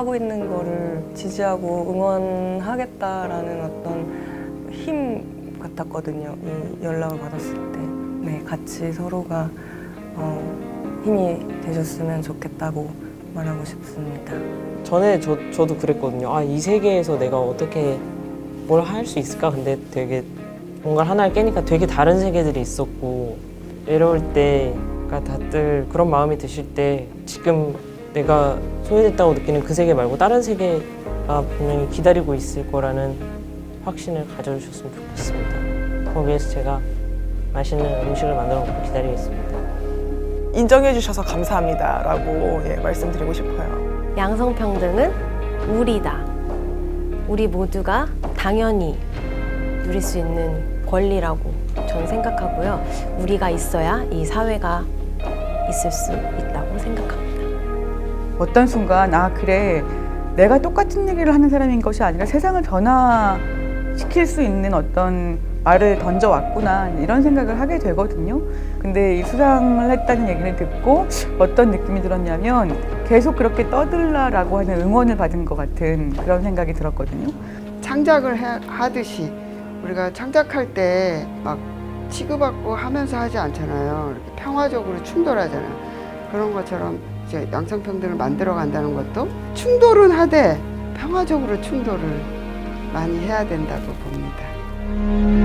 하고 있는 거를 지지하고 응원하겠다라는 어떤 힘 같았거든요. 이 연락을 받았을 때. 네, 같이 서로가 어, 힘이 되셨으면 좋겠다고 말하고 싶습니다. 전에 저, 저도 그랬거든요. 아, 이 세계에서 내가 어떻게 뭘 할 수 있을까? 근데 되게 뭔가 하나를 깨니까 되게 다른 세계들이 있었고 외로울 때가 다들 그런 마음이 드실 때 지금 내가 소외됐다고 느끼는 그 세계 말고 다른 세계가 분명히 기다리고 있을 거라는 확신을 가져주셨으면 좋겠습니다. 거기에서 제가 맛있는 음식을 만들어 먹고 기다리겠습니다. 인정해 주셔서 감사합니다 라고 예, 말씀드리고 싶어요. 양성평등은 우리다. 우리 모두가 당연히 누릴 수 있는 권리라고 저는 생각하고요. 우리가 있어야 이 사회가 있을 수 있다고 생각합니다. 어떤 순간 아 그래 내가 똑같은 얘기를 하는 사람인 것이 아니라 세상을 변화시킬 수 있는 어떤 말을 던져왔구나 이런 생각을 하게 되거든요. 근데 이 수상을 했다는 얘기를 듣고 어떤 느낌이 들었냐면 계속 그렇게 떠들라라고 하는 응원을 받은 것 같은 그런 생각이 들었거든요. 창작을 해- 하듯이 우리가 창작할 때 막 치고받고 하면서 하지 않잖아요. 이렇게 평화적으로 충돌하잖아요. 그런 것처럼 이제 양성평등을 만들어 간다는 것도 충돌은 하되 평화적으로 충돌을 많이 해야 된다고 봅니다.